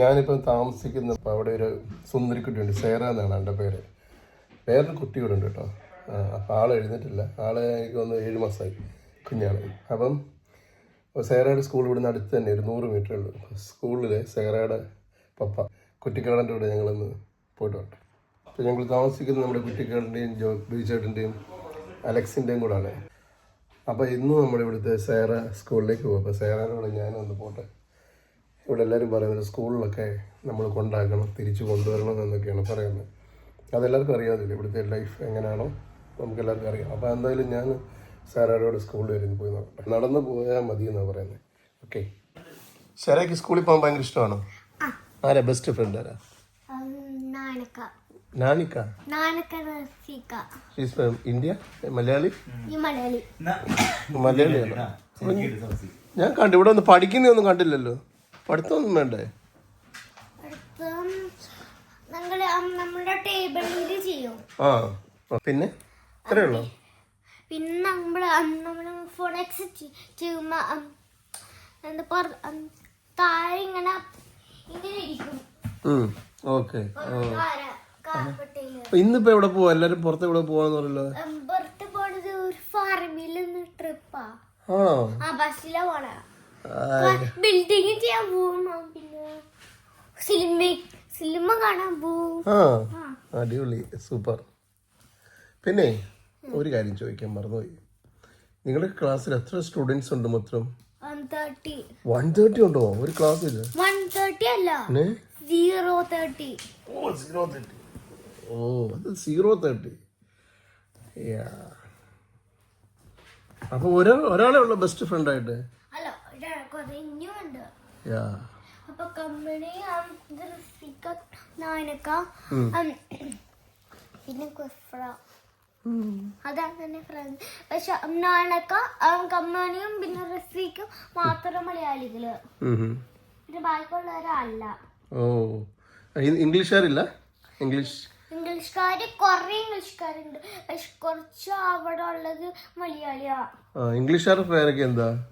ഞാനിപ്പം താമസിക്കുന്നപ്പോൾ അവിടെ ഒരു സുന്ദരിക്കുട്ടിയുണ്ട് സേറ എന്നാണ് എന്റെ പേര്. വേറൊരു കുട്ടി കേട്ടോ. അപ്പോൾ അപ്പം ആൾ എഴുന്നേറ്റില്ല. ആൾ എനിക്ക് വന്ന് ഏഴ് മാസമായി കുഞ്ഞാണ്. അപ്പം സേറയുടെ സ്കൂൾ ഇവിടുന്ന് അടുത്ത് തന്നെ ഒരു നൂറ് മീറ്റർ ഉള്ളൂ. സ്കൂളിൽ സേറയുടെ പപ്പ കുറ്റിക്കാടന്റെ കൂടെ ഞങ്ങളൊന്ന് പോയിട്ട് വരട്ടെ. അപ്പോൾ ഞങ്ങൾ താമസിക്കുന്നത് നമ്മുടെ കുറ്റിക്കാടിന്റെയും ജോ ബീച്ചേട്ടന്റെയും അലക്സിന്റെയും കൂടാണ് അപ്പോൾ ഇന്ന് നമ്മൾ ഇവിടുത്തെ സേറ സ്കൂളിലേക്ക് പോകും അപ്പോൾ സേറയുടെ കൂടെ ഞാനൊന്ന് പോട്ടെ. ഇവിടെ എല്ലാവരും പറയുന്നത് സ്കൂളിലൊക്കെ നമ്മൾ കൊണ്ടാക്കണം തിരിച്ചു കൊണ്ടുവരണം എന്നൊക്കെയാണ് പറയുന്നത്. അതെല്ലാവർക്കും അറിയാതില്ല ഇവിടുത്തെ ലൈഫ് എങ്ങനെയാണോ? നമുക്ക് എല്ലാവർക്കും അറിയാം. അപ്പോൾ എന്തായാലും ഞാൻ സാറാരോട് സ്കൂളിൽ വരുന്നു പോയി നോക്കട്ടെ. നടന്ന് പോയാൽ മതി എന്നാണ് പറയുന്നത് ഓക്കെ സാറയ്ക്ക് സ്കൂളിൽ പോകാൻ ഭയങ്കര ഇഷ്ടമാണോ? ആരാ? ബെസ്റ്റ് ഫ്രണ്ട് ആരാ? നാനിക്ക ഇന്ത്യ മലയാളി? ഈ മലയാളി. മലയാളിയാണോ? ഞാൻ കണ്ടു ഇവിടെ ഒന്ന് പഠിക്കുന്നൊന്നും കണ്ടില്ലല്ലോ. പഠിത്തമൊന്നും വേണ്ടേ? ആ പിന്നെ? ഇത്രേ ഉള്ളൂ. പിന്നെ നമ്മൾ നമ്മൾ ഫോണെക്സ് ചെയ്യുമ്പോ ഉം, എന്താ പറ താഴെ ഇങ്ങനെ ഇങ്ങനെ ഇരിക്കും. ഓക്കെ ഇന്നിപ്പോ എവിടെ പോവാ? എല്ലാരും പുറത്ത് എവിടെ പോവാന്ന് പറയല്ലോ? പുറത്ത് പോണത് ഒരു ഫാർമിൽ നിന്ന് ട്രിപ്പാ ആ. ബസ്സിലാ പോണ. ആ, ബിൽഡിങ് ചെയ്യാൻ പോവും ആ, പിന്നെ സിനിമ സിനിമ കാണാൻ പോവും. ആ ആ. അടിപൊളി സൂപ്പർ. പിന്നെ ഒരു കാര്യം ചോദിക്കാൻ മറന്നുപോയി. നിങ്ങളുടെ ക്ലാസ്സിൽ എത്ര സ്റ്റുഡൻസ് ഉണ്ട് മൊത്തം വൺ തേർട്ടി ഉണ്ടോ? ഒരു ക്ലാസ്സിൽ വൺ തേർട്ടി അല്ല. സീറോ തേർട്ടി ഓ സീറോ തേർട്ടി ഓ അത് സീറോ തേർട്ടി അപ്പൊ ഒരാ ഒരാളെ ഉള്ള ബെസ്റ്റ് ഫ്രണ്ട് ആയിട്ട്. ഇനിയുണ്ട് യാ. അപ്പൊ കമ്പനി നാനക്ക പിന്നെ കുഫ്ര അതാണ് തന്നെ ഫ്രണ്ട് പക്ഷെ നാണക്ക കമ്മാനിയും പിന്നെ റഫീക്കും മാത്രം മലയാളികൾ. പിന്നെ ബാക്കിയുള്ളവരല്ല. ഓ. ഇംഗ്ലീഷുകാരില്ല? ഇംഗ്ലീഷ്. ഇംഗ്ലീഷുകാര് കൊറേ ഇംഗ്ലീഷുകാരുണ്ട്. പക്ഷെ കുറച്ച് അവിടെ ഉള്ളത് മലയാളിയാ. ഇംഗ്ലീഷുകാരുടെ പേരൊക്കെ എന്താ?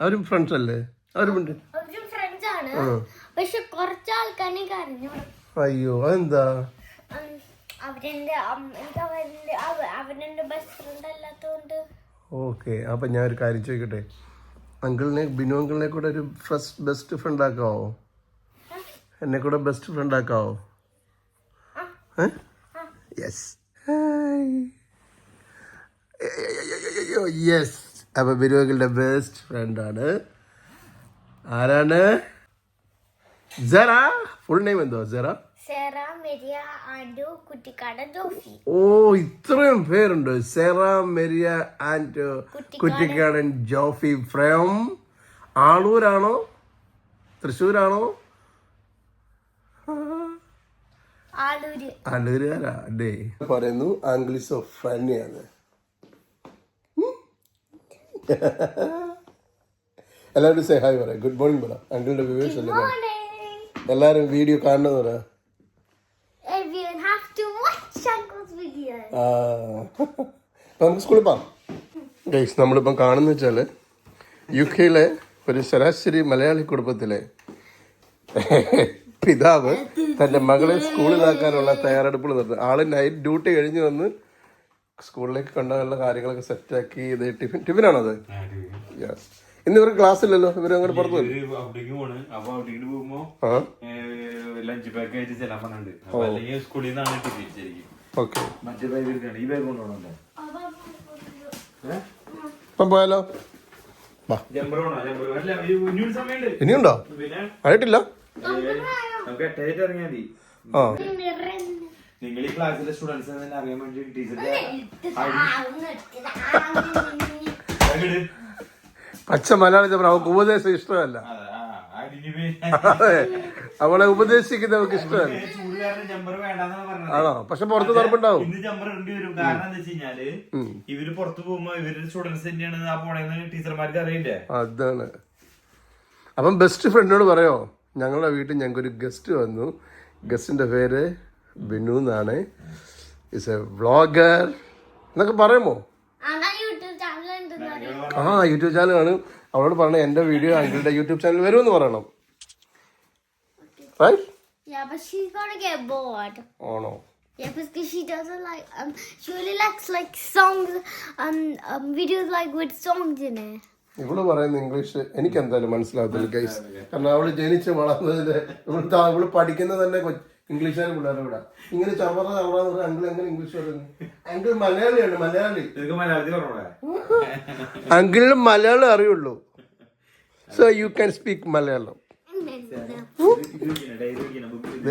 അവരും ഫ്രണ്ട്സ് അല്ലേ? അവരും ഉണ്ട്. അവരും ഫ്രണ്ട്സ് ആണ്. പക്ഷെ കുറച്ച് ആൾക്കാരെ കരഞ്ഞു. അയ്യോ അതെന്താ? അവരെന്റെ ബെസ്റ്റ് ഫ്രണ്ട് ഓക്കെ അപ്പം ഞാൻ ഒരു കാര്യം ചോദിക്കട്ടെ? അങ്കിളിനെ ബിനു അങ്കിളിനെ കൂടെ ഒരു ഫസ്റ്റ് ബെസ്റ്റ് ഫ്രണ്ട് ആക്കാവോ? എന്നെ കൂടെ ബെസ്റ്റ് ഫ്രണ്ട് ആക്കാവോ? യെസ് യെസ് അപ്പൊ ബിരുവകളുടെ ബെസ്റ്റ് ഫ്രണ്ടാണ് ആരാണ്? ജറാ ഫുൾ നെയിം എന്തോ? ജറാ സെറ ഓ ഇത്രയും പേരുണ്ട്. സെറ മെരിയ ആൻഡ് കുറ്റിക്കാടൻ ജോഫി ഫ്രം ആളൂരാണോ? തൃശ്ശൂരാണോ? ആളൂര്. ആളൂരുകാരാ. അല്ലേ പറയുന്നു ആംഗ്ലീഷ് ഓഫ് ഫ്രണ്ണിയാണ് എല്ലാവരും സേ ഹായ് പറയാം. ഗുഡ് മോർണിംഗ് പറ. അങ്കിളുടെ വ്യൂവേഴ്സ് അല്ലേ എല്ലാവരും വീഡിയോ കാണണമെന്ന് പറ. അപ്പൊ നമുക്ക് സ്കൂളിൽ പോകാം ഗൈസ് നമ്മളിപ്പം കാണുന്ന വെച്ചാൽ യു കെയിലെ ഒരു ശരാശരി മലയാളി കുടുംബത്തിലെ പിതാവ് തന്റെ മകളെ സ്കൂളിലാക്കാനുള്ള തയ്യാറെടുപ്പുകൾ നടത്തുന്നത് ആൾ നൈറ്റ് ഡ്യൂട്ടി കഴിഞ്ഞ് വന്ന് സ്കൂളിലേക്ക് കൊണ്ടുപോകാനുള്ള കാര്യങ്ങളൊക്കെ സെറ്റാക്കി ഇത് ടിഫിൻ ടിഫിനാണത് യെസ് ഇന്ന് ഇവർക്ക് ക്ലാസ് ഇല്ലല്ലോ? ഇവർ അങ്ങോട്ട് പുറത്തു ഇപ്പം പോയാലോ? ഇനിയുണ്ടോ? ആയിട്ടില്ല? ആ. നിങ്ങൾ ഈ ക്ലാസ്സിലെ സ്റ്റുഡൻസ് തന്നെ അറിയാൻ വേണ്ടി ടീച്ചർ പച്ച മലയാളി പറഞ്ഞ അവൾക്ക് ഉപദേശം ഇഷ്ടമല്ല. അവളെ ഉപദേശിക്കുന്നവർക്ക് ഇഷ്ടമല്ല. ആണോ? പക്ഷെ പുറത്ത് തറപ്പുണ്ടാവും ഇന്ന് ജമ്പർ ഇടേണ്ടി വരും. കാരണം എന്താ വെച്ചാൽ ഇവർ പുറത്ത് പോകുമ്പോ ഇവരുടെ സ്റ്റുഡൻസ് തന്നെയാണ് ആ പോണേന്ന് ടീച്ചർമാർക്ക് അറിയില്ലേ? അതാണ്. അപ്പം ബെസ്റ്റ് ഫ്രണ്ടിനോട് പറയോ? ഞങ്ങളുടെ വീട്ടിൽ ഞങ്ങൾക്ക് ഒരു ഗസ്റ്റ് വന്നു. ഗസ്റ്റിന്റെ പേര് ബിനു എന്നാണ് ഇസ് എ വ്ളോഗർ എന്നൊക്കെ പറയുമോ അതാ യൂട്യൂബ് ചാനൽ ആ യൂട്യൂബ് ചാനലാണ് ആണ് അവളോട് പറഞ്ഞ എന്റെ വീഡിയോ അങ്കിളുടെ യൂട്യൂബ് ചാനൽ വരുമെന്ന് പറയണം Right? Yeah, but she's gonna get bored. Oh no. Yeah, because she doesn't like um she really likes like songs um um videos like with songs in it. ഇവൾ പറയുന്ന English എനിക്ക് എന്തായാലും മനസ്സിലാകത്തില്ല guys കാരണം അവൾ ജനിച്ച് വളർന്നതിന്റെ ഇവൾ ഇവൾ പഠിക്കുന്നത് തന്നെ ഇംഗ്ലീഷുകാർ പിള്ളേരുടെ ഇവിടെ ഇങ്ങനെ ചവറ ചവറ അങ്കിൾ എങ്ങനെ ഇംഗ്ലീഷ് പറയുന്നു. അങ്കിൾ മലയാളിയാണ് മലയാളി. അങ്കിളിന് മലയാളം അറിയുള്ളൂ. So you can speak Malayalam.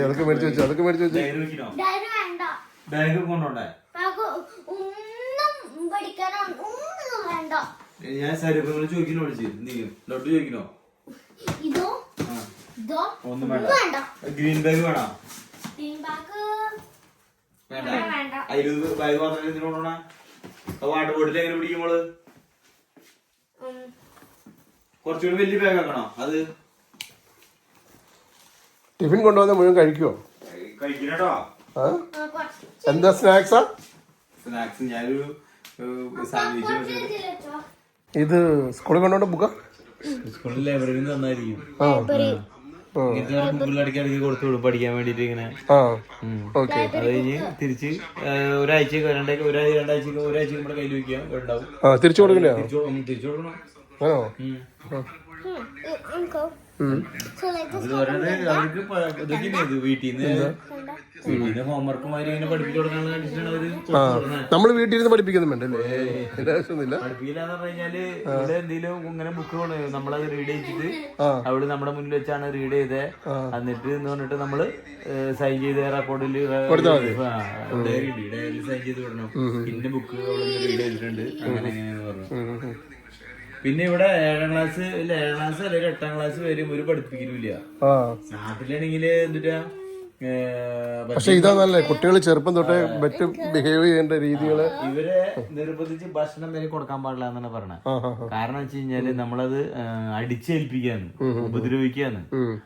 അതൊക്കെ മേടിച്ച് വെച്ചു അതൊക്കെ മേടിച്ച് വെച്ചു. ഞാൻ ചോദിക്കണോ നീ ചോദിക്കണോ? ഒന്നും വേണ്ട. ഗ്രീൻ ബാഗ് വേണോ? വേണ്ട. വേണ്ട അതിൽ ബാഗ് മാത്രം എന്തിനു കൊണ്ടോണേ വാട്ടർ ബോട്ടിൽ എങ്ങനെ പിടിക്കുമ്പോൾ കുറച്ചുകൂടി വലിയ ബാഗ് ആക്കണോ? അത്? ടിഫിൻ കൊണ്ടുവന്ന മുഴുവൻ കഴിക്കുമോ കഴിക്കണട്ടോ. എന്താ സ്നാക്സാ സ്നാക്സ് ഞാനൊരു സാൻഡ്വിച്ച് ഇത് സ്കൂളിൽ കൊണ്ടുപോകേണ്ട ബുക്കാ സ്കൂളിൽ ലൈബ്രറിന്ന് തന്നായിരിക്കും. ആ. ആ. ഇങ്ങനത്തെ ബുക്കിലടക്കി ഇടയ്ക്ക് കൊടുത്തു വിടും പഠിക്കാൻ വേണ്ടിട്ട് ഇങ്ങനെ. ആ. ഓക്കെ. അത് കഴിഞ്ഞ് തിരിച്ച് ഏഹ്, ഒരാഴ്ച രണ്ടാഴ്ച ഒരാഴ്ച രണ്ടാഴ്ച ഒരാഴ്ച നമ്മുടെ കയ്യിൽ വെക്കാം ഉണ്ടാവും തിരിച്ചു കൊടുക്കണോ തിരിച്ചു കൊടുക്കണം. അവർക്ക് ഇതൊക്കെ വീട്ടിൽ നിന്ന് നമ്മൾ വീട്ടിൽ ഇരുന്ന് ആവശ്യമൊന്നുമില്ല. പഠിപ്പിക്കില്ലാന്ന് ഇവിടെ എന്തെങ്കിലും ഇങ്ങനെ ബുക്ക് കൊണ്ട് നമ്മളത് റീഡ് ചെയ്തിട്ട്. അവിടെ നമ്മുടെ മുന്നിൽ വെച്ചാണ് റീഡ് ചെയ്തത് എന്നിട്ട് എന്ന് പറഞ്ഞിട്ട് നമ്മൾ സൈൻ ചെയ്ത് റെക്കോർഡിൽ സൈൻ ചെയ്ത് വിടണം. പിന്നെ ബുക്ക് റീഡ് ചെയ്തിട്ടുണ്ട്. അങ്ങനെ പറഞ്ഞു. പിന്നെ ഇവിടെ ഏഴാം ക്ലാസ് ഇല്ല ഏഴാം ക്ലാസ് അല്ലെങ്കിൽ എട്ടാം ക്ലാസ് വരും ഒരു പഠിപ്പിക്കലില്ല നാട്ടിലാണെങ്കിൽ എന്തിട്ടാ? പക്ഷെ ഇതാ നല്ല കുട്ടികൾ ചെറുപ്പം തൊട്ടേ ബെറ്റ് ബിഹേവ് ചെയ്യേണ്ട രീതികൾ. ഇവരെ നിർബന്ധിച്ച് ഭക്ഷണം വരെ കൊടുക്കാൻ പാടില്ല എന്നാണ് പറഞ്ഞത്. കാരണം വെച്ച് കഴിഞ്ഞാൽ നമ്മളത് അടിച്ചേൽപ്പിക്കാന്ന് ഉപദ്രവിക്കാന്ന്.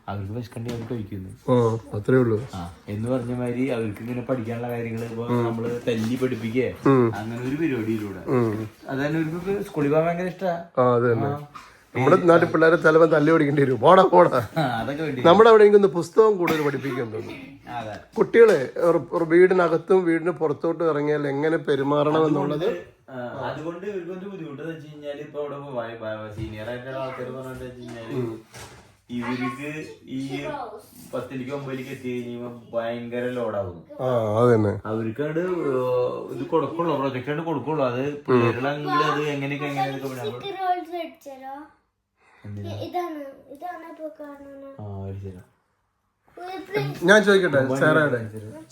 അവർക്ക് വിശക്കണ്ടി അവർ കഴിക്കുന്നു. അത്രേ ഉള്ളൂ. എന്ന് പറഞ്ഞ മാതിരി അവർക്ക് ഇങ്ങനെ പഠിക്കാനുള്ള കാര്യങ്ങൾ ഇപ്പൊ നമ്മൾ തല്ലി പഠിപ്പിക്കുക അങ്ങനെ ഒരു പരിപാടിയിലൂടെ. അതായത് അതാണ് ഇവർക്ക് സ്കൂളിൽ പോകാൻ ഭയങ്കര ഇഷ്ടമാണ് നമ്മുടെ നാട്ടിൽ പിള്ളേരെ തലവൻ തല്ലി ഓടിക്കേണ്ടി വരും. പോടാ പോടാ. അതൊക്കെ വേണ്ടി നമ്മുടെ അവിടെ എനിക്കൊന്ന് പുസ്തകം കൂടുതൽ പഠിപ്പിക്കാൻ തോന്നും കുട്ടികളെ വീടിനകത്തും വീടിന് പുറത്തോട്ട് ഇറങ്ങിയാൽ എങ്ങനെ പെരുമാറണം എന്നുള്ളത്? അതുകൊണ്ട് ഇവർക്കൊരു ബുദ്ധിമുട്ട് എന്ന് വെച്ച് കഴിഞ്ഞാൽ ഇപ്പൊ ഇവിടെ സീനിയർ ആയിട്ടുള്ള ആൾക്കാർ പറഞ്ഞിട്ട് വെച്ച് കഴിഞ്ഞാൽ ഇവർക്ക് ഈ പത്തിലേക്ക് ഒമ്പതിലേക്ക് എത്തി കഴിയുമ്പോ ഭയങ്കര ലോഡാകും ആ അത് തന്നെ അവർക്കത് ഇത് കൊടുക്കുള്ളൂ പ്രൊജക്ട് ആയിട്ട് കൊടുക്കുള്ളൂ. അത് പിള്ളേരുടെ അത് എങ്ങനെയൊക്കെ എങ്ങനെയൊക്കെ ഞാൻ ചോദിക്കട്ടെ സേറയുടെ?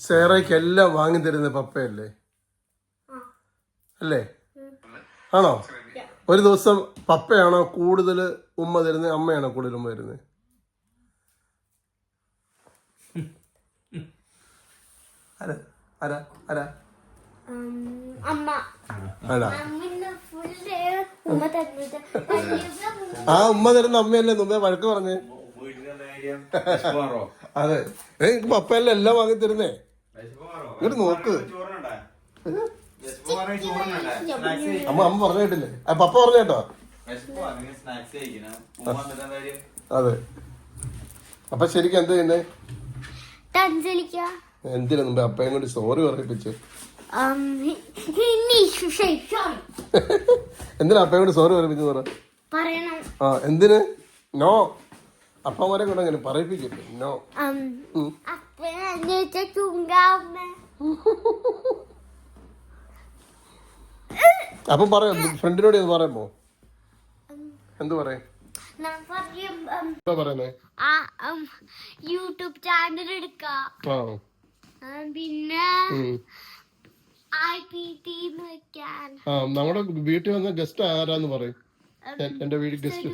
സേറയ്ക്ക് എല്ലാം വാങ്ങി തരുന്ന പപ്പയല്ലേ? അല്ലേ? ആണോ? ഒരു ദിവസം പപ്പയാണോ കൂടുതൽ ഉമ്മ തരുന്നത് അമ്മയാണോ കൂടുതൽ ഉമ്മ തരുന്നത്? ആരാ? ആരാ? ആരാ? അമ്മ. തന്നിട്ട്. ആ ഉമ്മ തരുന്ന അമ്മയല്ലേ? മുമ്പേ വഴക്ക് പറഞ്ഞ്? അതെ. എനിക്ക് പപ്പയല്ലേ എല്ലാം വാങ്ങി തരുന്നേ? ഇങ്ങോട്ട് നോക്ക്? അമ്മ അമ്മ പറഞ്ഞു കേട്ടില്ലേ? പപ്പ പറഞ്ഞു കേട്ടോ? അതെ. അപ്പൊ ശരിക്കും എന്ത് ചെയ്യുന്നേ? എന്തിനാ മുമ്പേ അപ്പയും കൂടി സോറി പറയിപ്പിച്ച് Um. എന്തിനാ അപ്പയോട് സോറി പറയിപ്പിച്ചു പറ? പറയണം. ആ എന്തിന്? നോ അപ്പമാരെ കൊണ്ട് അങ്ങനെ പറയിപ്പിക്കട്ടെ നോ Um, ചുങ്കാമ്മ. അപ്പൊ പറയാം ഫ്രണ്ടിനോട് ഇത് പറയുമ്പോ എന്ത് പറയും? യൂട്യൂബ് ചാനൽ എടുക്കാം. പിന്നെ ആ നമ്മുടെ വീട്ടിൽ വന്ന ഗസ്റ്റ് ആരാന്ന് പറയും. എന്റെ വീട് ഗസ്റ്റ്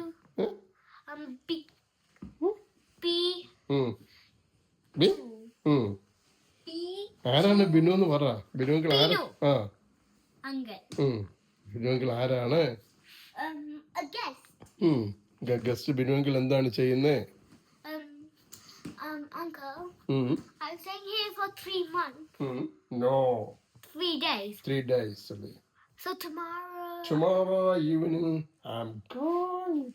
ആരാണ് ബിനു എന്ന് പറ. ബിനു അങ്കിൾ ആരാ? ആ. ആരാണ്? ഗസ്റ്റ് ബിനുവെങ്കിൽ എന്താണ് ചെയ്യുന്നേ? Um, uncle, mm -hmm. I'm staying here for three months, hmm. No. Three days. Three days only. So tomorrow. Tomorrow evening, I'm gone.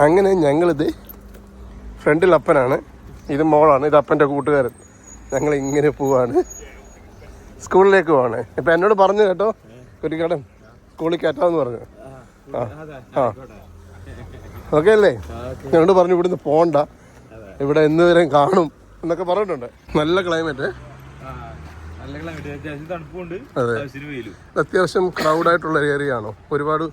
അങ്ങനെ ഞങ്ങളിത് ഫ്രണ്ടിൽ അപ്പനാണ് ഇത് മോളാണ് ഇത് അപ്പന്റെ കൂട്ടുകാരൻ ഞങ്ങൾ ഇങ്ങനെ പോവാണ് സ്കൂളിലേക്ക് പോവാണ് ഇപ്പം എന്നോട് പറഞ്ഞു കേട്ടോ കുറ്റിക്കാടൻ സ്കൂളിൽ കയറ്റാമെന്ന് പറഞ്ഞു. ആ ഓക്കെ അല്ലേ? ഞങ്ങളോട് പറഞ്ഞു ഇവിടുന്ന് പോണ്ട. ഇവിടെ എന്ന് വരെ കാണും എന്നൊക്കെ പറഞ്ഞിട്ടുണ്ട്. നല്ല ക്ലൈമറ്റ് നല്ല ക്ലൈമറ്റ് അത്യാവശ്യം തണുപ്പുണ്ട്. ആയിട്ടുള്ള ഏരിയ ആണോ? ഒരുപാട്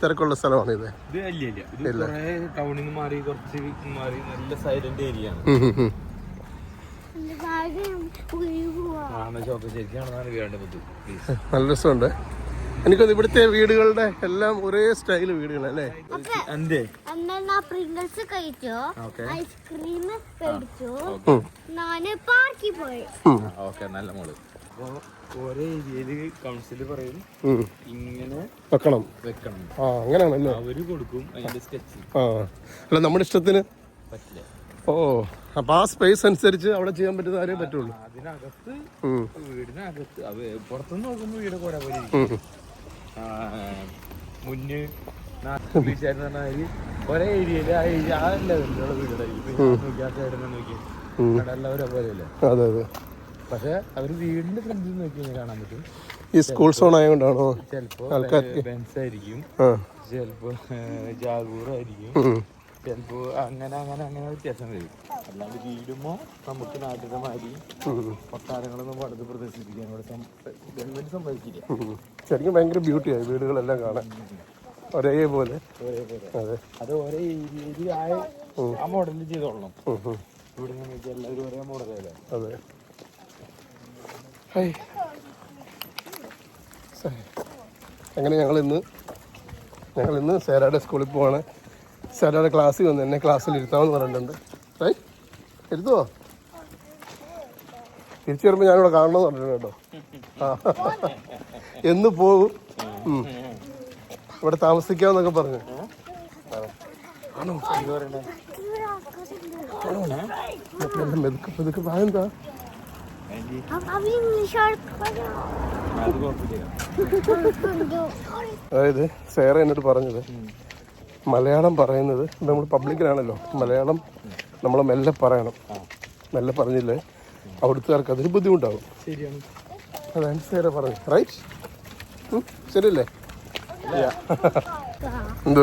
തിരക്കുള്ള സ്ഥലമാണ് ഇത്? ഇത് അല്ല ഇല്ല. ഇത് ടൗണിൽ നിന്ന് മാറി കുറച്ച് മാറി നല്ല സൈലന്റ് ഏരിയ ആണ്. നല്ല രസമുണ്ട്. എനിക്കൊന്ന് ഇവിടുത്തെ വീടുകളുടെ എല്ലാം ഒരേ സ്റ്റൈൽ വീടുകളല്ലേ? പ്രിങ്കിൾസ് കഴിച്ചു? ഐസ്ക്രീം കഴിച്ചു? പാർക്കിൽ പോയി. ഓക്കെ നല്ല മോൾ. അപ്പൊ ഓരോ ഏരിയയിൽ കൗൺസിൽ പറയും. ഇങ്ങനെ വെക്കണം. വെക്കണം. ആ അങ്ങനെയാണല്ലേ? അവർ കൊടുക്കും അതിന്റെ സ്കെച്ച് ആ. അല്ല നമ്മുടെ ഇഷ്ടത്തിന്? പറ്റില്ല. ഓ അപ്പൊ ആ സ്പേസ് അനുസരിച്ച് അവിടെ ചെയ്യാൻ പറ്റുന്ന ആരേ പറ്റുള്ളൂ. അതിനകത്ത് വീടിനകത്ത് പുറത്തുനിന്ന് നോക്കുമ്പോ വീട് കൂടെ മുന്ന് ഒരേ ഏരിയയിൽ ആ ഏരിയ ആ ലെവലിലുള്ള വീടുകളായിരിക്കും നോക്കി ആ സൈഡിൽ നോക്കി ഉം. അവിടെ എല്ലാവരും അതുപോലെയല്ലേ അതെ അതെ. പക്ഷെ അവർ വീടിന്റെ ഫ്രണ്ടിൽ നോക്കി കഴിഞ്ഞാൽ കാണാൻ പറ്റും. ഈ സ്കൂൾ സോൺ ആയതുകൊണ്ടാണോ ചിലപ്പോ ബെൻസ് ആയിരിക്കും. ചിലപ്പോ ജാഗൂർ ആയിരിക്കും. ഉം. അങ്ങനെ അങ്ങനെ അങ്ങനെ വ്യത്യാസം വരും അല്ലാണ്ട് വീടുമ്പോ നമുക്ക് നാട്ടിലെ മാതിരി. കൊട്ടാരങ്ങളൊന്നും പടുത്ത് പ്രദർശിപ്പിക്കാൻ ഇവിടെ ഗവൺമെന്റ് സമ്മതിക്കില്ല. ശരിക്കും ഭയങ്കര ബ്യൂട്ടിയായി വീടുകളെല്ലാം കാണാൻ ഒരേപോലെ അതെ അത് ഒരേ ഏരിയയിൽ ആ ആ മോഡലിൽ ചെയ്തോളണം. ഇവിടെ എല്ലാവരും ഒരേ മോഡലല്ലേ അതെ. അങ്ങനെ ഞങ്ങൾ ഇന്ന് ഞങ്ങൾ ഇന്ന് സേരാടെ സ്കൂളിൽ പോവാണ് സേരയുടെ ക്ലാസ്സിൽ വന്ന്. എന്നെ ക്ലാസ്സിൽ ഇരുത്താമെന്ന് പറഞ്ഞിട്ടുണ്ട്. ഏ? ഇരുത്തുവോ? തിരിച്ചു വരുമ്പോൾ ഞാനിവിടെ കാണണമെന്ന് പറഞ്ഞിട്ടുണ്ട് കേട്ടോ. ആ. എന്ന് പോകും. ഇവിടെ താമസിക്കാമെന്നൊക്കെ പറഞ്ഞു. ആണോ? ആണോ? മെതുക്ക് മെതുക്ക്. എന്താ അതായത് സേറ എന്നോട് പറഞ്ഞത്. മലയാളം പറയുന്നത് നമ്മൾ പബ്ലിക്കിലാണല്ലോ. മലയാളം നമ്മൾ മെല്ലെ പറയണം. മെല്ലെ പറഞ്ഞില്ലേ? അവിടുത്തുകാർക്ക് അതൊരു ബുദ്ധിമുട്ടാകും ശരിയാണ് അതാണ് സേറ പറഞ്ഞു. റൈറ്റ് ശരിയല്ലേ? എന്തോ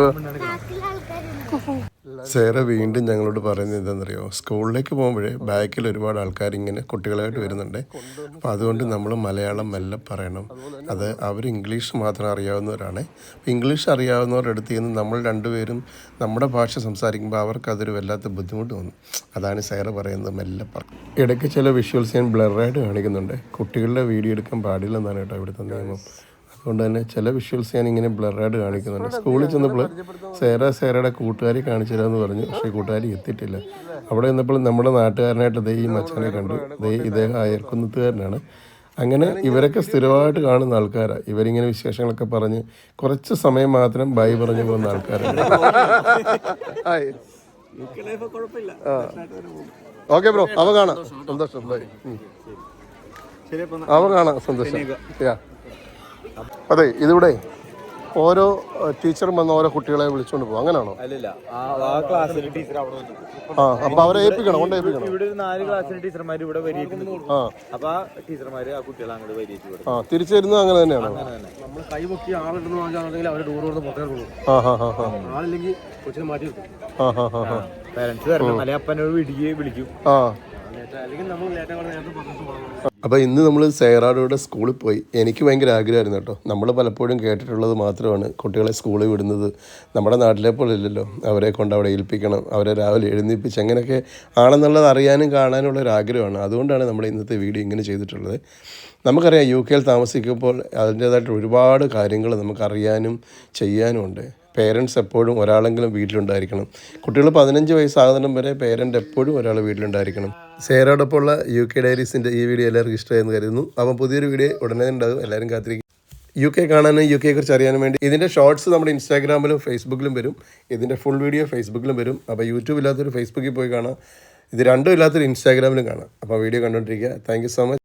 സേറ വീണ്ടും ഞങ്ങളോട് പറയുന്നത് എന്താണെന്നറിയോ? സ്കൂളിലേക്ക് പോകുമ്പോഴേ ബാക്കിൽ ഒരുപാട് ആൾക്കാർ ഇങ്ങനെ കുട്ടികളായിട്ട് വരുന്നുണ്ട്. അപ്പോൾ അതുകൊണ്ട് നമ്മൾ മലയാളം മെല്ലെ പറയണം. അത് അവർ ഇംഗ്ലീഷ് മാത്രം അറിയാവുന്നവരാണ്. ഇംഗ്ലീഷ് അറിയാവുന്നവരുടെ അടുത്ത് നിന്ന് നമ്മൾ രണ്ടുപേരും നമ്മുടെ ഭാഷ സംസാരിക്കുമ്പോൾ അവർക്ക് അതൊരു വല്ലാത്ത ബുദ്ധിമുട്ട് തോന്നും. അതാണ് സേറ പറയുന്നത് മെല്ലെ പറ ഇടയ്ക്ക് ചില വിഷ്വൽസ് ഞാൻ ബ്ലറായിട്ട് കാണിക്കുന്നുണ്ട്. കുട്ടികളുടെ വീഡിയോ എടുക്കാൻ പാടില്ലെന്നാണ് കേട്ടോ ഇവിടുത്തെ നിയമം അതുകൊണ്ട് തന്നെ ചില വിഷ്വൽസ് ഞാൻ ഇങ്ങനെ ബ്ലറായിട്ട് കാണിക്കുന്നുണ്ട്. സ്കൂളിൽ ചെന്നപ്പോൾ സേര സേരയുടെ കൂട്ടുകാരി കാണിച്ചു തരാമെന്ന് പറഞ്ഞു. പക്ഷേ കൂട്ടുകാരി എത്തിയിട്ടില്ല. അവിടെ ചെന്നപ്പോൾ നമ്മുടെ നാട്ടുകാരനായിട്ട് ദേ ഈ മച്ചാനെ കണ്ടു. ദേ ഇദ്ദേഹം അയർക്കുന്നത്തുകാരനാണ് അങ്ങനെ ഇവരൊക്കെ സ്ഥിരമായിട്ട് കാണുന്ന ആൾക്കാരാണ് ഇവരിങ്ങനെ വിശേഷങ്ങളൊക്കെ പറഞ്ഞ് കുറച്ച് സമയം മാത്രം ബൈ പറഞ്ഞു പോകുന്ന ആൾക്കാരാണ്. ഓക്കെ ബ്രോ അവ കാണാം. സന്തോഷം. ബൈ അവ കാണാം. സന്തോഷം. യാ അതെ ഇതിവിടെ ഓരോ ടീച്ചറും വന്ന് ഓരോ കുട്ടികളെ വിളിച്ചുകൊണ്ട് പോകും. അങ്ങനെയാണോ അല്ലല്ല ആ അപ്പൊ അവരെ ഏൽപ്പിക്കണം കൊണ്ട് ഏൽപ്പിക്കണം. ഇവിടെ ഒരു നാല് ക്ലാസ്സിലെ ടീച്ചർമാർ ഇവിടെ ആ. അപ്പൊ ആ ടീച്ചർമാര് ആ കുട്ടികളെ അങ്ങോട്ട് വരിയിട്ട് വിടും ആ തിരിച്ചു വരുന്നത് അങ്ങനെ തന്നെയാണ്? അങ്ങനെ തന്നെ. നമ്മൾ കൈ പൊക്കി ആളുണ്ടെന്ന് വാങ്ങിച്ചാണെങ്കിൽ അവരെ ഡോർ കൊടുത്ത് പുറത്തേക്ക് പോകും ആ ഹാ ഹാ ഹാ. ആളില്ലെങ്കിൽ കൊച്ചിനെ മാറ്റി നിർത്തും ആ ഹാ ഹാ ഹാ. പേരൻസ് വരണം. അപ്പനോട് വിളിക്കുകയും വിളിക്കും. ആ. അല്ലെങ്കിൽ നമ്മൾ ലേറ്റ് ആവാൻ നേരത്തെ പുറത്തേക്ക് പോകണം. അപ്പോൾ ഇന്ന് നമ്മൾ സേറാഡോയുടെ സ്കൂളിൽ പോയി. എനിക്ക് ഭയങ്കര ആഗ്രഹമായിരുന്നു കേട്ടോ. നമ്മൾ പലപ്പോഴും കേട്ടിട്ടുള്ളത് മാത്രമാണ് കുട്ടികളെ സ്കൂളിൽ വിടുന്നത്. നമ്മുടെ നാട്ടിലെ പോലെ ഇല്ലല്ലോ. അവരെ കൊണ്ട് അവിടെ ഏൽപ്പിക്കണം. അവരെ രാവിലെ എഴുന്നേൽപ്പിച്ച് അങ്ങനെയൊക്കെ ആണെന്നുള്ളത് അറിയാനും കാണാനുള്ള ഒരു ആഗ്രഹമാണ്. അതുകൊണ്ടാണ് നമ്മൾ ഇന്നത്തെ വീഡിയോ ഇങ്ങനെ ചെയ്തിട്ടുള്ളത്. നമുക്കറിയാം യു കെയിൽ താമസിക്കുമ്പോൾ അതിന്റേതായിട്ട് ഒരുപാട് കാര്യങ്ങൾ നമുക്കറിയാനും ചെയ്യാനും ഉണ്ട്. പേരൻസ് എപ്പോഴും ഒരാളെങ്കിലും വീട്ടിലുണ്ടായിരിക്കണം. കുട്ടികൾ പതിനഞ്ച് വയസ്സാകുന്നിടം വരെ പേരന്റ് എപ്പോഴും ഒരാൾ വീട്ടിലുണ്ടായിരിക്കണം. സേറോടൊപ്പമുള്ള യു കെ ഡയറീസിന്റെ ഈ വീഡിയോ എല്ലാവർക്കും ഇഷ്ടമായെന്ന് കരുതുന്നു. അപ്പം പുതിയൊരു വീഡിയോ ഉടനെ ഉണ്ടാകും. എല്ലാവരും കാത്തിരിക്കും. യു കെ കാണാനും യു കെയെ കുറിച്ച് അറിയാനും വേണ്ടി ഇതിന്റെ ഷോർട്സ് നമ്മുടെ ഇൻസ്റ്റാഗ്രാമിലും ഫേസ്ബുക്കിലും വരും. ഇതിന്റെ ഫുൾ വീഡിയോ ഫേസ്ബുക്കിലും വരും. അപ്പോൾ യൂട്യൂബ് ഇല്ലാത്തൊരു ഫേസ്ബുക്കിൽ പോയി കാണാം. ഇത് രണ്ടും ഇല്ലാത്തൊരു ഇൻസ്റ്റാഗ്രാമിലും കാണാം. അപ്പോൾ വീഡിയോ കണ്ടുകൊണ്ടിരിക്കുക താങ്ക് സോ മച്ച്